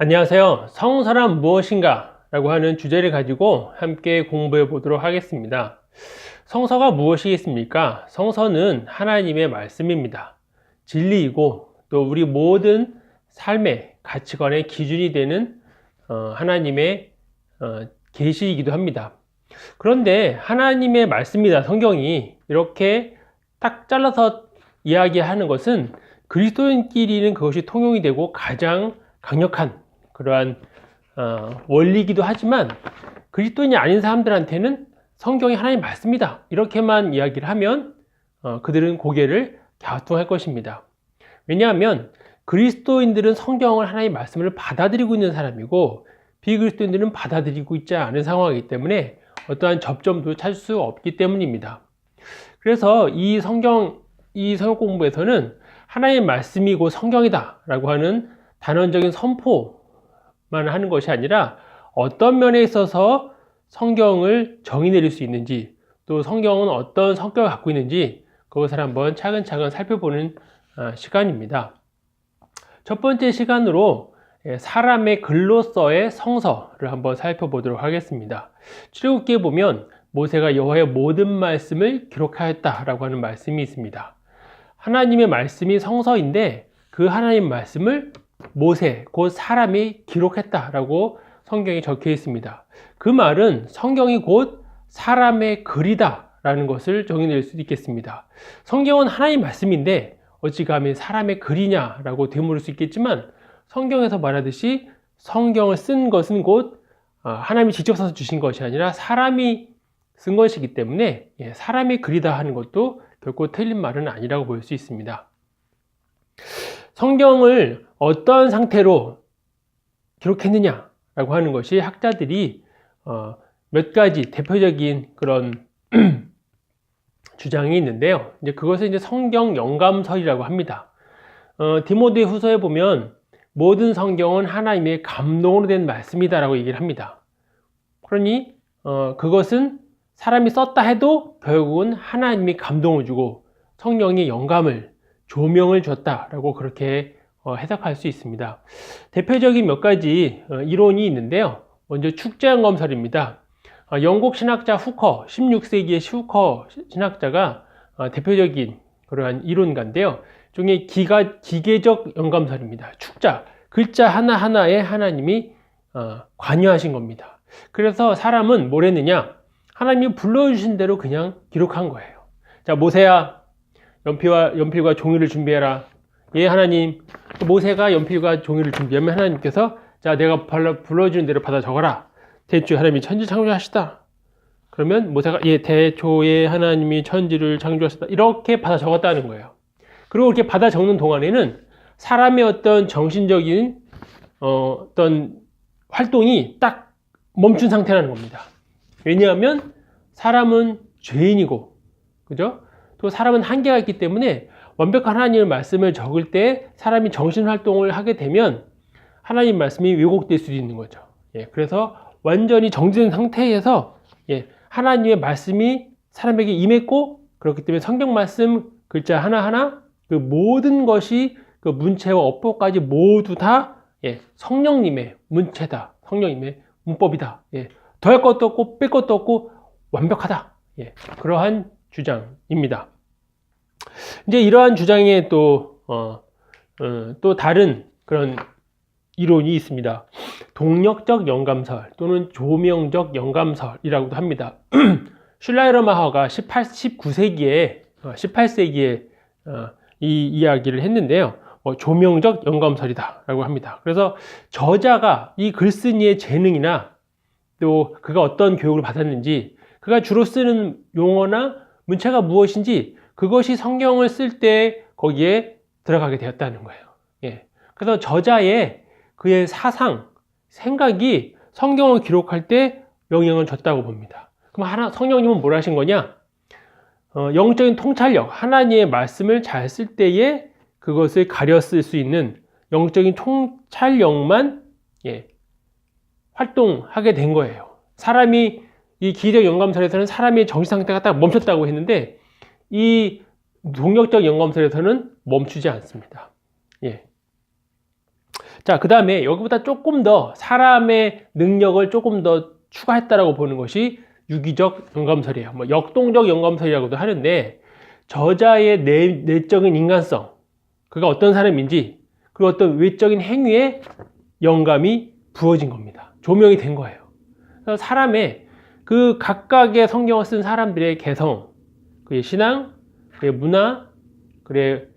안녕하세요. 성서란 무엇인가? 라고 하는 주제를 가지고 함께 공부해 보도록 하겠습니다. 성서가 무엇이겠습니까? 성서는 하나님의 말씀입니다. 진리이고 또 우리 모든 삶의 가치관의 기준이 되는 어, 하나님의 어, 계시이기도 합니다. 그런데 하나님의 말씀이다 성경이 이렇게 딱 잘라서 이야기하는 것은 그리스도인끼리는 그것이 통용이 되고 가장 강력한 그러한 어, 원리이기도 하지만 그리스도인이 아닌 사람들한테는 성경이 하나님 말씀이다 이렇게만 이야기를 하면 어, 그들은 고개를 갸우뚱할 것입니다. 왜냐하면 그리스도인들은 성경을 하나님 말씀을 받아들이고 있는 사람이고 비그리스도인들은 받아들이고 있지 않은 상황이기 때문에 어떠한 접점도 찾을 수 없기 때문입니다. 그래서 이 성경 이 성경 공부에서는 하나님 말씀이고 성경이다라고 하는 단언적인 선포 만 하는 것이 아니라 어떤 면에 있어서 성경을 정의 내릴 수 있는지 또 성경은 어떤 성격을 갖고 있는지 그것을 한번 차근차근 살펴보는 아, 시간입니다. 첫 번째 시간으로 예, 사람의 글로서의 성서를 한번 살펴보도록 하겠습니다. 출애굽기에 보면 모세가 여호와의 모든 말씀을 기록하였다라고 하는 말씀이 있습니다. 하나님의 말씀이 성서인데 그 하나님 말씀을 모세, 곧 사람이 기록했다라고 성경에 적혀 있습니다. 그 말은 성경이 곧 사람의 글이다라는 것을 정의낼 수도 있겠습니다. 성경은 하나님 말씀인데 어찌 감히 사람의 글이냐라고 되물을 수 있겠지만 성경에서 말하듯이 성경을 쓴 것은 곧 아, 하나님이 직접 써서 주신 것이 아니라 사람이 쓴 것이기 때문에 예, 사람의 글이다 하는 것도 결코 틀린 말은 아니라고 볼 수 있습니다. 성경을 어떤 상태로 기록했느냐라고 하는 것이 학자들이 어, 몇 가지 대표적인 그런 주장이 있는데요. 이제 그것을 이제 성경 영감설이라고 합니다. 어, 디모데 후서에 보면 모든 성경은 하나님의 감동으로 된 말씀이다라고 얘기를 합니다. 그러니 어, 그것은 사람이 썼다 해도 결국은 하나님이 감동을 주고 성령이 영감을 조명을 줬다라고 그렇게 어, 해석할 수 있습니다. 대표적인 몇 가지 어, 이론이 있는데요. 먼저 축제영검설입니다. 어, 영국 신학자 후커, 16세기의 후커 신학자가 어, 대표적인 그러한 이론가인데요. 중에 기가, 기계적 영감설입니다. 축자, 글자 하나하나에 하나님이 어, 관여하신 겁니다. 그래서 사람은 뭘 했느냐? 하나님이 불러주신 대로 그냥 기록한 거예요. 자, 모세야, 연필과, 연필과 종이를 준비해라. 예, 하나님. 모세가 연필과 종이를 준비하면 하나님께서 자, 내가 불러주는 대로 받아 적어라. 대초 하나님이 천지 창조하시다. 그러면 모세가 예, 대초에 하나님이 천지를 창조하셨다. 이렇게 받아 적었다는 거예요. 그리고 이렇게 받아 적는 동안에는 사람의 어떤 정신적인 어, 어떤 활동이 딱 멈춘 상태라는 겁니다. 왜냐하면 사람은 죄인이고, 그죠? 또 사람은 한계가 있기 때문에 완벽한 하나님의 말씀을 적을 때 사람이 정신 활동을 하게 되면 하나님 말씀이 왜곡될 수도 있는 거죠. 예, 그래서 완전히 정지된 상태에서 예, 하나님의 말씀이 사람에게 임했고 그렇기 때문에 성경 말씀 글자 하나하나 그 모든 것이 그 문체와 어법까지 모두 다 예, 성령님의 문체다. 성령님의 문법이다. 예, 더할 것도 없고 뺄 것도 없고 완벽하다. 예, 그러한 주장입니다. 이제 이러한 주장에 또, 어, 어, 또 다른 그런 이론이 있습니다. 동력적 영감설 또는 조명적 영감설이라고도 합니다. 슐라이러마허가 18, 19세기에, 18세기에 어, 이 이야기를 했는데요. 어, 조명적 영감설이다라고 합니다. 그래서 저자가 이 글쓴이의 재능이나 또 그가 어떤 교육을 받았는지 그가 주로 쓰는 용어나 문체가 무엇인지 그것이 성경을 쓸 때 거기에 들어가게 되었다는 거예요. 예. 그래서 저자의 그의 사상, 생각이 성경을 기록할 때 영향을 줬다고 봅니다. 그럼 하나, 성령님은 뭘 하신 거냐? 어, 영적인 통찰력, 하나님의 말씀을 잘 쓸 때에 그것을 가려 쓸 수 있는 영적인 통찰력만 예, 활동하게 된 거예요. 사람이 이 기적 영감설에서는 사람의 정신 상태가 딱 멈췄다고 했는데 이 동력적 영감설에서는 멈추지 않습니다. 예. 자, 그 다음에 여기보다 조금 더 사람의 능력을 조금 더 추가했다라고 보는 것이 유기적 영감설이에요. 뭐 역동적 영감설이라고도 하는데 저자의 내, 내적인 인간성, 그가 어떤 사람인지 그리고 어떤 외적인 행위에 영감이 부어진 겁니다. 조명이 된 거예요. 사람의 그 각각의 성경을 쓴 사람들의 개성, 그의 신앙, 그의 문화, 그의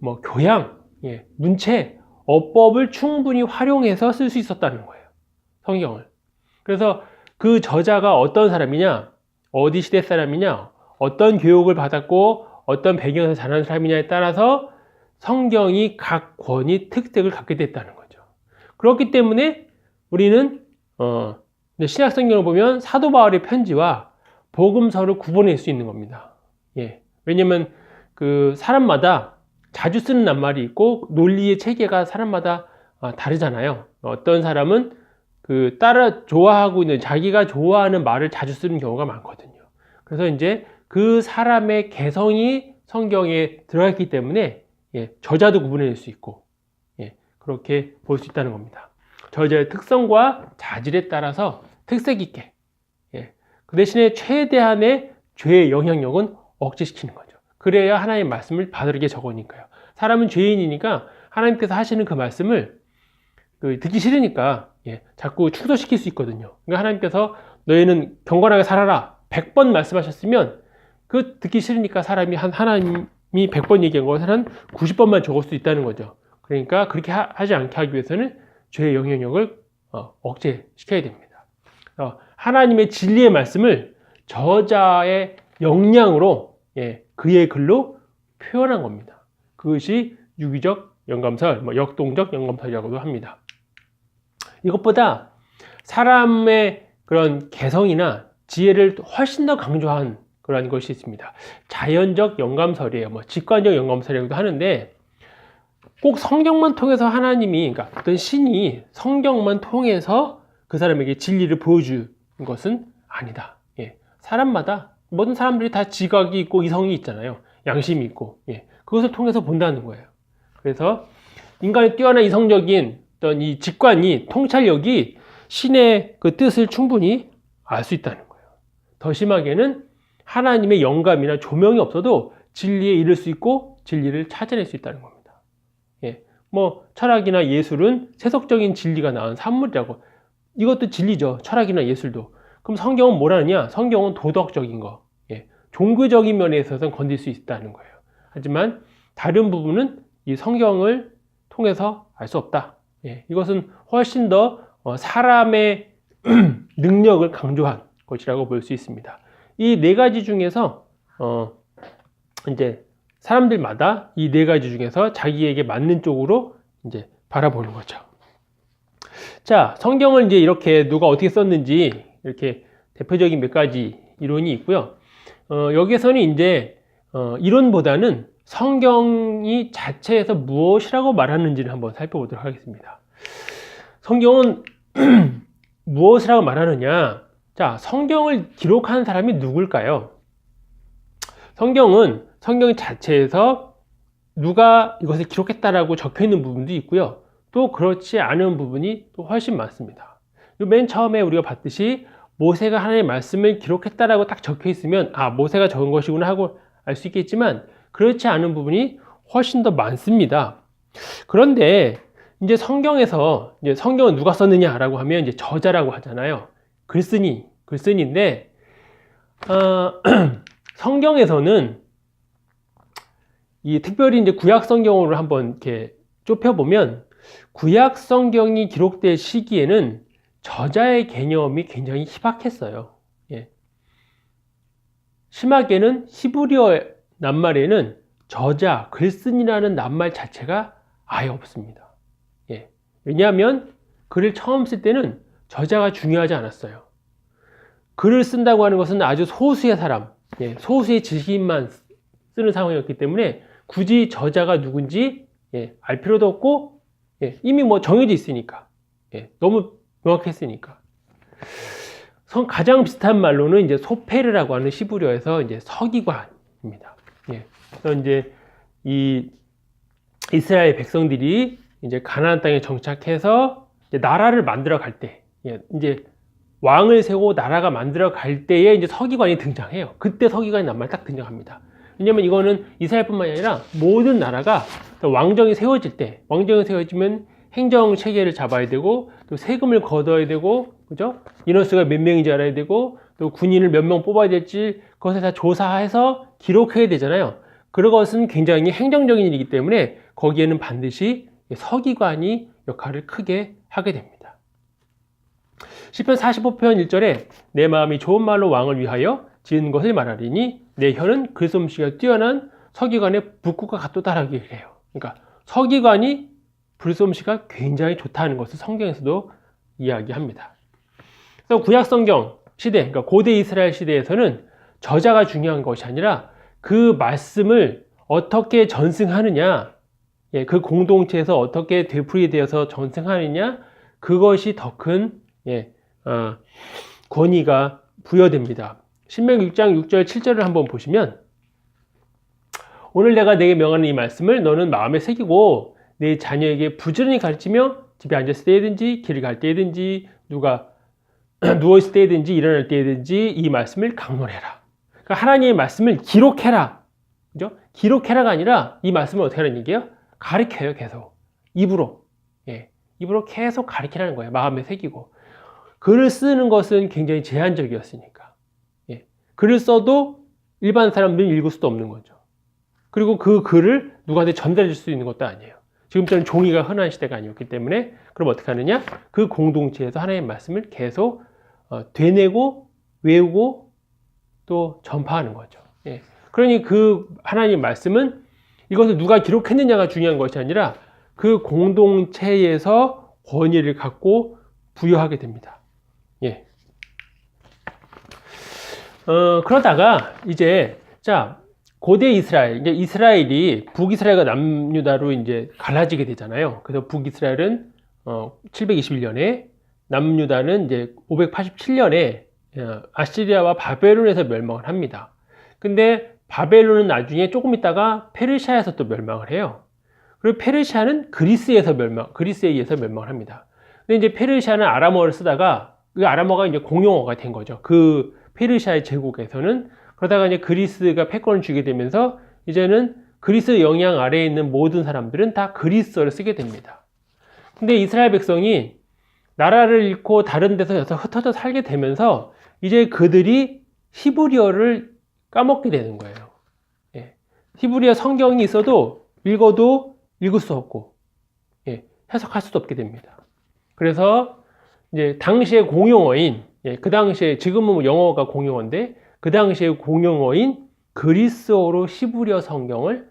뭐 교양, 예, 문체, 어법을 충분히 활용해서 쓸 수 있었다는 거예요. 성경을. 그래서 그 저자가 어떤 사람이냐, 어디 시대 사람이냐, 어떤 교육을 받았고, 어떤 배경에서 자란 사람이냐에 따라서 성경이 각 권이 특색을 갖게 됐다는 거죠. 그렇기 때문에 우리는 어, 신약 성경을 보면 사도 바울의 편지와 복음서를 구분할 수 있는 겁니다. 예. 왜냐면 그 사람마다 자주 쓰는 낱말이 있고 논리의 체계가 사람마다 아, 다르잖아요. 어떤 사람은 그 따라 좋아하고 있는 자기가 좋아하는 말을 자주 쓰는 경우가 많거든요. 그래서 이제 그 사람의 개성이 성경에 들어있기 때문에 예, 저자도 구분해낼 수 있고 예, 그렇게 볼 수 있다는 겁니다. 저자의 특성과 자질에 따라서 특색 있게 예, 그 대신에 최대한의 죄의 영향력은 억제시키는 거죠. 그래야 하나님의 말씀을 바르게 적으니까요. 사람은 죄인이니까 하나님께서 하시는 그 말씀을 그 듣기 싫으니까 예, 자꾸 축소시킬 수 있거든요. 그러니까 하나님께서 너희는 경건하게 살아라 100번 말씀하셨으면 그 듣기 싫으니까 사람이 한 하나님이 100번 얘기한 것을 한 90번만 적을 수 있다는 거죠. 그러니까 그렇게 하, 지 않게 하기 위해서는 죄의 영향력을 어, 억제시켜야 됩니다. 어, 하나님의 진리의 말씀을 저자의 역량으로 예, 그의 글로 표현한 겁니다. 그것이 유기적 영감설, 뭐 역동적 영감설이라고도 합니다. 이것보다 사람의 그런 개성이나 지혜를 훨씬 더 강조한 그런 것이 있습니다. 자연적 영감설이에요. 뭐 직관적 영감설이라고도 하는데 꼭 성경만 통해서 하나님이 그러니까 어떤 신이 성경만 통해서 그 사람에게 진리를 보여주는 것은 아니다. 예. 사람마다 모든 사람들이 다 지각이 있고 이성이 있잖아요. 양심이 있고 예. 그것을 통해서 본다는 거예요. 그래서 인간의 뛰어난 이성적인 어떤 이 직관이 통찰력이 신의 그 뜻을 충분히 알 수 있다는 거예요. 더 심하게는 하나님의 영감이나 조명이 없어도 진리에 이를 수 있고 진리를 찾아낼 수 있다는 겁니다. 예. 뭐 철학이나 예술은 세속적인 진리가 나온 산물이라고 이것도 진리죠. 철학이나 예술도. 그럼 성경은 뭐라느냐? 성경은 도덕적인 거, 예. 종교적인 면에 있어서는 건들 수 있다는 거예요. 하지만 다른 부분은 이 성경을 통해서 알 수 없다. 예. 이것은 훨씬 더 어, 사람의 능력을 강조한 것이라고 볼 수 있습니다. 이 네 가지 중에서 어 이제 사람들마다 이 네 가지 중에서 자기에게 맞는 쪽으로 이제 바라보는 거죠. 자, 성경을 이제 이렇게 누가 어떻게 썼는지 이렇게 대표적인 몇 가지 이론이 있고요. 어, 여기에서는 이제 어, 이론보다는 성경이 자체에서 무엇이라고 말하는지를 한번 살펴보도록 하겠습니다. 성경은 무엇이라고 말하느냐? 자, 성경을 기록한 사람이 누굴까요? 성경은 성경 자체에서 누가 이것을 기록했다라고 적혀 있는 부분도 있고요. 또 그렇지 않은 부분이 또 훨씬 많습니다. 맨 처음에 우리가 봤듯이 모세가 하나님의 말씀을 기록했다라고 딱 적혀 있으면 아, 모세가 적은 것이구나 하고 알 수 있겠지만 그렇지 않은 부분이 훨씬 더 많습니다. 그런데 이제 성경에서 이제 성경은 누가 썼느냐라고 하면 이제 저자라고 하잖아요. 글쓴이, 글쓴이인데 어, 성경에서는 이 특별히 이제 구약 성경으로 한번 이렇게 좁혀보면 구약 성경이 기록될 시기에는 저자의 개념이 굉장히 희박했어요. 예. 심하게는 히브리어 낱말에는 저자, 글쓴이라는 낱말 자체가 아예 없습니다. 예. 왜냐하면 글을 처음 쓸 때는 저자가 중요하지 않았어요. 글을 쓴다고 하는 것은 아주 소수의 사람, 예, 소수의 지식인만 쓰는 상황이었기 때문에 굳이 저자가 누군지 예, 알 필요도 없고 예, 이미 뭐 정해져 있으니까 예, 너무 명확했으니까 성 가장 비슷한 말로는 이제 소페르라고 하는 시부려에서 이제 서기관입니다. 예, 그래서 이제 이 이스라엘 백성들이 이제 가나안 땅에 정착해서 이제 나라를 만들어 갈 때, 예, 이제 왕을 세우고 나라가 만들어 갈 때에 이제 서기관이 등장해요. 그때 서기관이 낱말 딱 등장합니다. 왜냐면 이거는 이스라엘뿐만 아니라 모든 나라가 왕정이 세워질 때, 왕정이 세워지면 행정 체계를 잡아야 되고 또 세금을 걷어야 되고 그죠? 인원수가 몇 명인지 알아야 되고 또 군인을 몇 명 뽑아야 될지 그것을 다 조사해서 기록해야 되잖아요. 그런 것은 굉장히 행정적인 일이기 때문에 거기에는 반드시 서기관이 역할을 크게 하게 됩니다. 시편 45편 1절에 내 마음이 좋은 말로 왕을 위하여 지은 것을 말하리니 내 혀는 글솜씨가 뛰어난 서기관의 북국과 같도다라고 해요. 그러니까 서기관이 불솜씨가 굉장히 좋다는 것을 성경에서도 이야기합니다. 그래서 구약 성경 시대, 그러니까 고대 이스라엘 시대에서는 저자가 중요한 것이 아니라 그 말씀을 어떻게 전승하느냐, 예, 그 공동체에서 어떻게 되풀이되어서 전승하느냐, 그것이 더큰 예, 어, 권위가 부여됩니다. 신명 6장 6절 7절을 한번 보시면 오늘 내가 내게 명하는 이 말씀을 너는 마음에 새기고 내 자녀에게 부지런히 가르치며 집에 앉았을 때든지 길을 갈 때든지 누가 누워 있을 때든지 일어날 때든지 이 말씀을 강론해라. 그러니까 하나님의 말씀을 기록해라. 그죠? 기록해라가 아니라 이 말씀을 어떻게 하는 얘기예요? 가르쳐요, 계속. 입으로. 예. 입으로 계속 가르치라는 거예요. 마음에 새기고. 글을 쓰는 것은 굉장히 제한적이었으니까. 예. 글을 써도 일반 사람들은 읽을 수도 없는 거죠. 그리고 그 글을 누구한테 전달해 줄 수 있는 것도 아니에요. 지금처럼 종이가 흔한 시대가 아니었기 때문에 그럼 어떻게 하느냐? 그 공동체에서 하나님의 말씀을 계속 어, 되뇌고 외우고 또 전파하는 거죠. 예. 그러니 그 하나님 말씀은 이것을 누가 기록했느냐가 중요한 것이 아니라 그 공동체에서 권위를 갖고 부여하게 됩니다. 예. 어, 그러다가 이제 자 고대 이스라엘 이제 이스라엘이 북이스라엘과 남유다로 이제 갈라지게 되잖아요. 그래서 북이스라엘은 어, 721년에 남유다는 이제 587년에 어, 아시리아와 바벨론에서 멸망을 합니다. 근데 바벨론은 나중에 조금 있다가 페르시아에서 또 멸망을 해요. 그리고 페르시아는 그리스에서 멸망, 그리스에 의해서 멸망을 합니다. 근데 이제 페르시아는 아람어를 쓰다가 그 아람어가 이제 공용어가 된 거죠. 그 페르시아의 제국에서는 그러다가 이제 그리스가 패권을 주게 되면서 이제는 그리스 영향 아래에 있는 모든 사람들은 다 그리스어를 쓰게 됩니다. 근데 이스라엘 백성이 나라를 잃고 다른 데서 흩어져 살게 되면서 이제 그들이 히브리어를 까먹게 되는 거예요. 예. 히브리어 성경이 있어도 읽어도 읽을 수 없고 예. 해석할 수도 없게 됩니다. 그래서 이제 당시의 공용어인 예. 그 당시에 지금은 뭐 영어가 공용어인데 그 당시의 공용어인 그리스어로 히브리어 성경을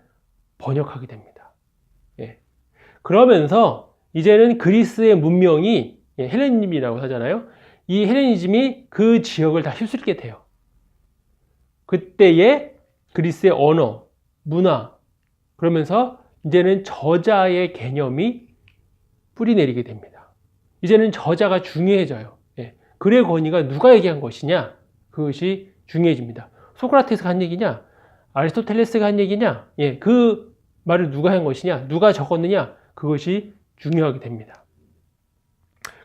번역하게 됩니다. 예. 그러면서 이제는 그리스의 문명이 예, 헬레니즘이라고 하잖아요. 이 헬레니즘이 그 지역을 다 휩쓸게 돼요. 그때의 그리스의 언어, 문화, 그러면서 이제는 저자의 개념이 뿌리 내리게 됩니다. 이제는 저자가 중요해져요. 예. 글의 권위가 누가 얘기한 것이냐? 그것이 중요해집니다. 소크라테스가 한 얘기냐? 아리스토텔레스가 한 얘기냐? 예, 그 말을 누가 한 것이냐? 누가 적었느냐? 그것이 중요하게 됩니다.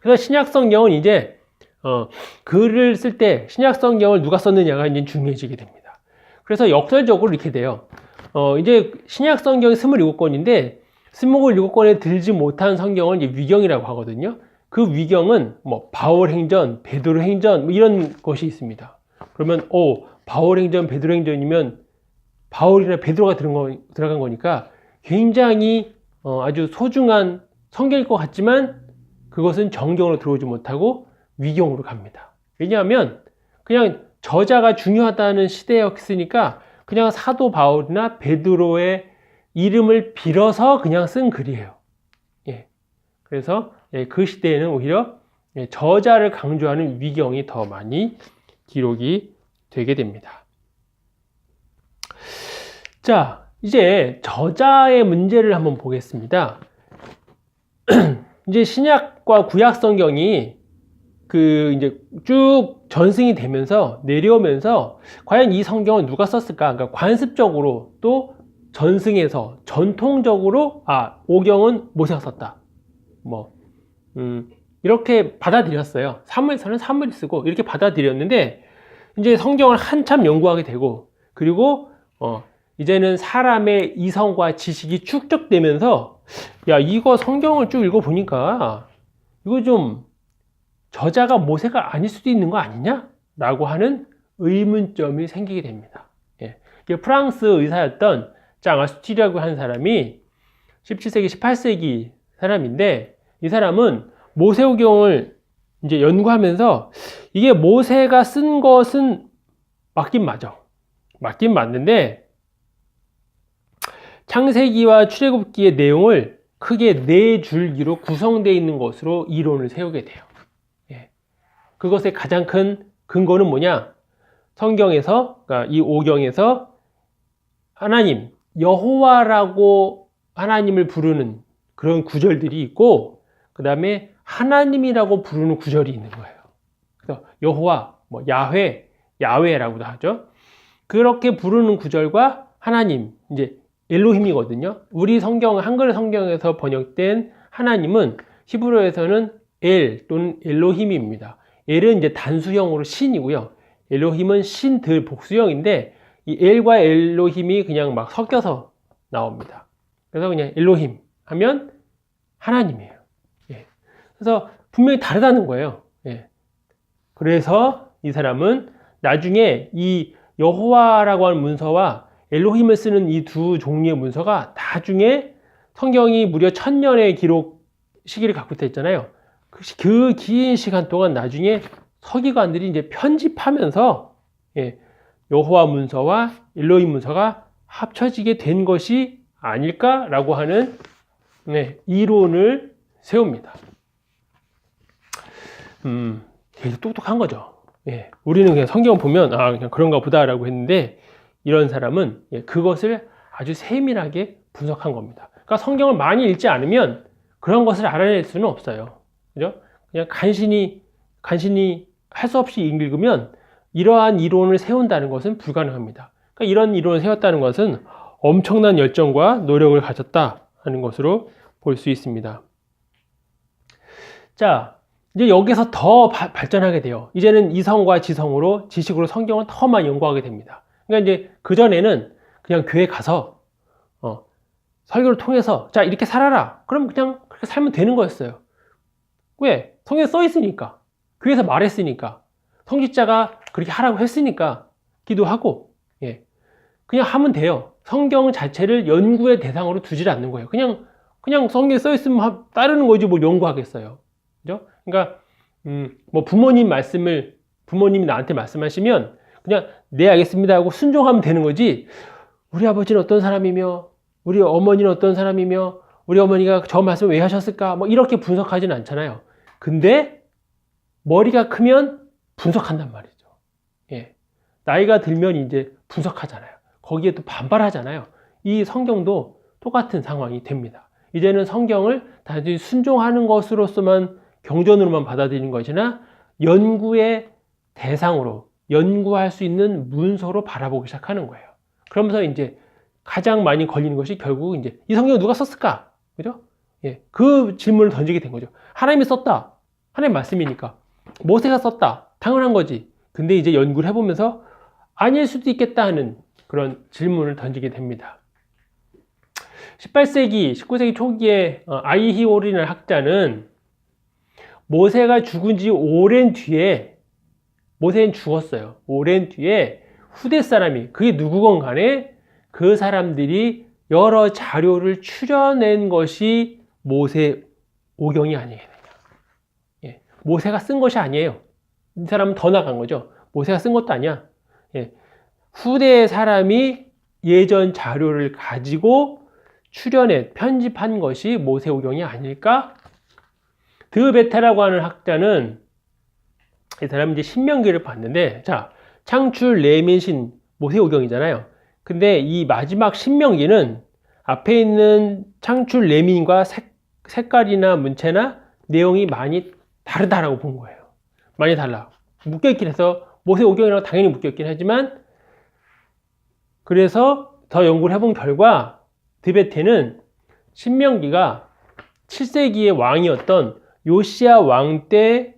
그래서 신약 성경은 이제 어, 글을 쓸 때 신약 성경을 누가 썼느냐가 이제 중요해지게 됩니다. 그래서 역설적으로 이렇게 돼요. 어, 이제 신약 성경이 27권인데 27권에 들지 못한 성경은 이제 위경이라고 하거든요. 그 위경은 뭐 바울 행전, 베드로 행전 뭐 이런 것이 있습니다. 그러면 오 바울 행전, 베드로 행전이면 바울이나 베드로가 들어간 거니까 굉장히 어, 아주 소중한 성경일 것 같지만 그것은 정경으로 들어오지 못하고 위경으로 갑니다. 왜냐하면 그냥 저자가 중요하다는 시대였으니까 그냥 사도 바울이나 베드로의 이름을 빌어서 그냥 쓴 글이에요. 예. 그래서 예, 그 시대에는 오히려 예, 저자를 강조하는 위경이 더 많이 기록이 되게 됩니다. 자, 이제 저자의 문제를 한번 보겠습니다. 이제 신약과 구약 성경이 그 이제 쭉 전승이 되면서 내려오면서 과연 이 성경을 누가 썼을까? 그러니까 관습적으로 또 전승에서 전통적으로 아 오경은 모세가 썼다. 뭐 음, 이렇게 받아들였어요. 사무에서는 사무엘이 쓰고 이렇게 받아들였는데 이제 성경을 한참 연구하게 되고 그리고 어, 이제는 사람의 이성과 지식이 축적되면서 야 이거 성경을 쭉 읽어 보니까 이거 좀 저자가 모세가 아닐 수도 있는 거 아니냐 라고 하는 의문점이 생기게 됩니다. 예. 프랑스 의사였던 장 아스티라고 하는 사람이 17세기, 18세기 사람인데 이 사람은 모세오경을 이제 연구하면서 이게 모세가 쓴 것은 맞긴 맞아. 맞긴 맞는데 창세기와 출애굽기의 내용을 크게 네 줄기로 구성되어 있는 것으로 이론을 세우게 돼요. 예. 그것의 가장 큰 근거는 뭐냐? 성경에서 그러니까 이 오경에서 하나님 여호와라고 하나님을 부르는 그런 구절들이 있고 그 다음에 하나님이라고 부르는 구절이 있는 거예요. 그래서 여호와, 뭐 야훼, 야훼라고도 하죠. 그렇게 부르는 구절과 하나님, 이제 엘로힘이거든요. 우리 성경, 한글 성경에서 번역된 하나님은 히브리어에서는 엘 또는 엘로힘입니다. 엘은 이제 단수형으로 신이고요. 엘로힘은 신들 복수형인데 이 엘과 엘로힘이 그냥 막 섞여서 나옵니다. 그래서 그냥 엘로힘 하면 하나님이에요. 예. 그래서 분명히 다르다는 거예요. 예. 그래서 이 사람은 나중에 이 여호와라고 하는 문서와 엘로힘을 쓰는 이 두 종류의 문서가 나중에 성경이 무려 천년의 기록 시기를 갖고 있잖아요. 그 긴 시간 동안 나중에 서기관들이 이제 편집하면서 예, 여호와 문서와 엘로힘 문서가 합쳐지게 된 것이 아닐까라고 하는 네, 이론을 세웁니다. 음, 되게 똑똑한 거죠. 예, 우리는 그냥 성경 보면 아 그냥 그런가 보다라고 했는데 이런 사람은 예, 그것을 아주 세밀하게 분석한 겁니다. 그러니까 성경을 많이 읽지 않으면 그런 것을 알아낼 수는 없어요. 그죠? 그냥 간신히 간신히 할 수 없이 읽으면 이러한 이론을 세운다는 것은 불가능합니다. 그러니까 이런 이론을 세웠다는 것은 엄청난 열정과 노력을 가졌다 하는 것으로 볼 수 있습니다. 자, 이제 여기서 더 바, 발전하게 돼요. 이제는 이성과 지성으로 지식으로 성경을 더 많이 연구하게 됩니다. 그러니까 이제 그 전에는 그냥 교회 가서, 어, 설교를 통해서, 자, 이렇게 살아라. 그럼 그냥 그렇게 살면 되는 거였어요. 왜? 성경에 써 있으니까. 교회에서 말했으니까. 성직자가 그렇게 하라고 했으니까 기도하고, 예. 그냥 하면 돼요. 성경 자체를 연구의 대상으로 두질 않는 거예요. 그냥, 그냥 성경에 써 있으면 따르는 거지 뭘 연구하겠어요. 그죠? 그러니까, 음, 뭐 부모님 말씀을, 부모님이 나한테 말씀하시면 그냥 네, 알겠습니다 하고 순종하면 되는 거지. 우리 아버지는 어떤 사람이며, 우리 어머니는 어떤 사람이며, 우리 어머니가 저 말씀 왜 하셨을까? 뭐 이렇게 분석하지는 않잖아요. 근데 머리가 크면 분석한단 말이죠. 예. 나이가 들면 이제 분석하잖아요. 거기에 또 반발하잖아요. 이 성경도 똑같은 상황이 됩니다. 이제는 성경을 단순히 순종하는 것으로서만 경전으로만 받아들이는 것이나 연구의 대상으로 연구할 수 있는 문서로 바라보기 시작하는 거예요. 그러면서 이제 가장 많이 걸리는 것이 결국 이제 이 성경을 누가 썼을까? 그죠? 예. 그 질문을 던지게 된 거죠. 하나님이 썼다. 하나님 말씀이니까. 모세가 썼다. 당연한 거지. 근데 이제 연구를 해보면서 아닐 수도 있겠다 하는 그런 질문을 던지게 됩니다. 18세기, 19세기 초기에 어, 아이히오리는 학자는 모세가 죽은 지 오랜 뒤에 모세는 죽었어요. 오랜 뒤에 후대 사람이 그게 누구건 간에 그 사람들이 여러 자료를 추려낸 것이 모세 오경이 아니겠느냐. 예, 모세가 쓴 것이 아니에요. 이 사람은 더 나간 거죠. 모세가 쓴 것도 아니야. 예, 후대 사람이 예전 자료를 가지고 추려낸 편집한 것이 모세오경이 아닐까? 드베타라고 하는 학자는 이 사람은 이제 신명기를 봤는데 자 창출 레민신 모세오경이잖아요. 근데 이 마지막 신명기는 앞에 있는 창출 레민과 색, 색깔이나 문체나 내용이 많이 다르다라고 본 거예요. 많이 달라. 묶여있긴 해서 모세오경이랑 당연히 묶여있긴 하지만 그래서 더 연구를 해본 결과 드베테는 신명기가 7세기의 왕이었던 요시아 왕 때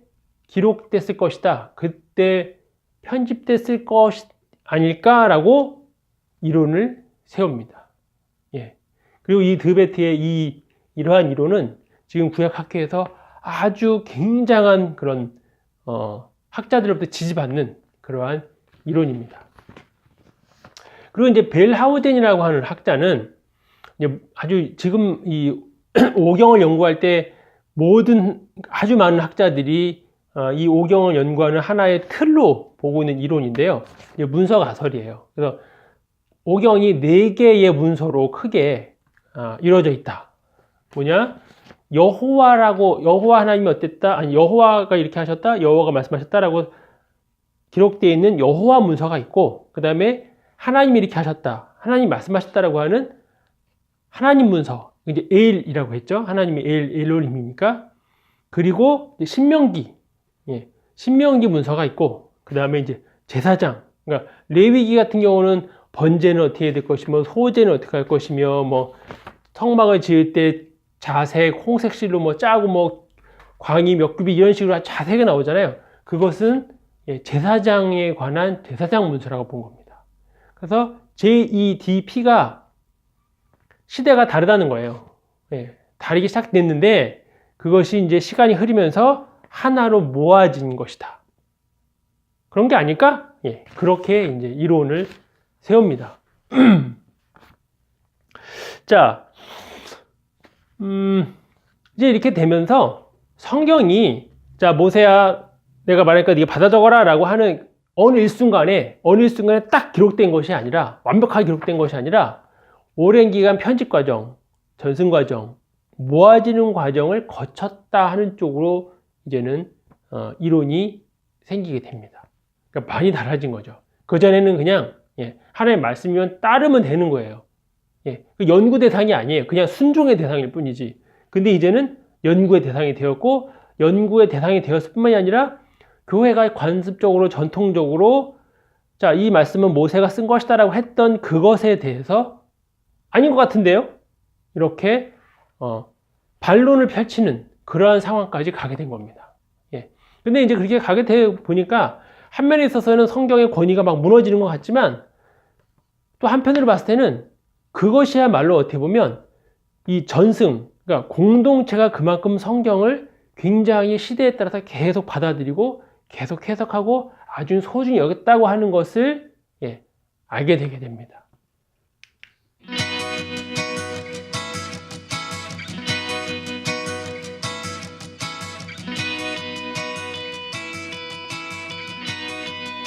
기록됐을 것이다. 그때 편집됐을 것 아닐까라고 이론을 세웁니다. 예. 그리고 이 드베트의 이 이러한 이론은 지금 구약 학회에서 아주 굉장한 그런 어, 학자들로부터 지지받는 그러한 이론입니다. 그리고 이제 벨하우젠이라고 하는 학자는 아주 지금 이 오경을 연구할 때 모든 아주 많은 학자들이 어, 이 오경을 연구하는 하나의 틀로 보고 있는 이론인데요. 문서 가설이에요. 그래서 오경이 네 개의 문서로 크게 어, 이루어져 있다. 뭐냐? 여호와라고 여호와 하나님이 어땠다? 아니 여호와가 이렇게 하셨다. 여호와가 말씀하셨다라고 기록되어 있는 여호와 문서가 있고 그다음에 하나님이 이렇게 하셨다. 하나님 말씀하셨다라고 하는 하나님 문서. 이제 에일이라고 했죠. 하나님이 에일 엘로림이니까. 그리고 신명기. 예. 신명기 문서가 있고 그 다음에 이제 제사장. 그러니까 레위기 같은 경우는 번제는 어떻게 될 것이며 소제는 어떻게 할 것이며 뭐 성막을 지을 때 자색, 홍색 실로 뭐 짜고 뭐 광이 몇 굽이 이런 식으로 자세가 나오잖아요. 그것은 예, 제사장에 관한 제사장 문서라고 본 겁니다. 그래서 JEDP가 시대가 다르다는 거예요. 예, 다르기 시작됐는데 그것이 이제 시간이 흐르면서 하나로 모아진 것이다. 그런 게 아닐까? 예, 그렇게 이제 이론을 세웁니다. 자, 음, 이제 이렇게 되면서 성경이 자 모세야 내가 말하니까 네가 받아 적어라라고 하는 어느 일순간에 어느 일순간에 딱 기록된 것이 아니라 완벽하게 기록된 것이 아니라 오랜 기간 편집 과정, 전승 과정, 모아지는 과정을 거쳤다 하는 쪽으로 이제는 어, 이론이 생기게 됩니다. 그러니까 많이 달라진 거죠. 그 전에는 그냥 예, 하나님의 말씀이면 따르면 되는 거예요. 예, 그 연구 대상이 아니에요. 그냥 순종의 대상일 뿐이지. 근데 이제는 연구의 대상이 되었고 연구의 대상이 되었을 뿐만이 아니라 교회가 관습적으로 전통적으로 자, 이 말씀은 모세가 쓴 것이다라고 했던 그것에 대해서 아닌 것 같은데요? 이렇게 어, 반론을 펼치는 그러한 상황까지 가게 된 겁니다. 예. 근데 이제 그렇게 가게 돼 보니까 한 면에 있어서는 성경의 권위가 막 무너지는 것 같지만 또 한편으로 봤을 때는 그것이야말로 어떻게 보면 이 전승, 그러니까 공동체가 그만큼 성경을 굉장히 시대에 따라서 계속 받아들이고 계속 해석하고 아주 소중히 여겼다고 하는 것을 예, 알게 되게 됩니다.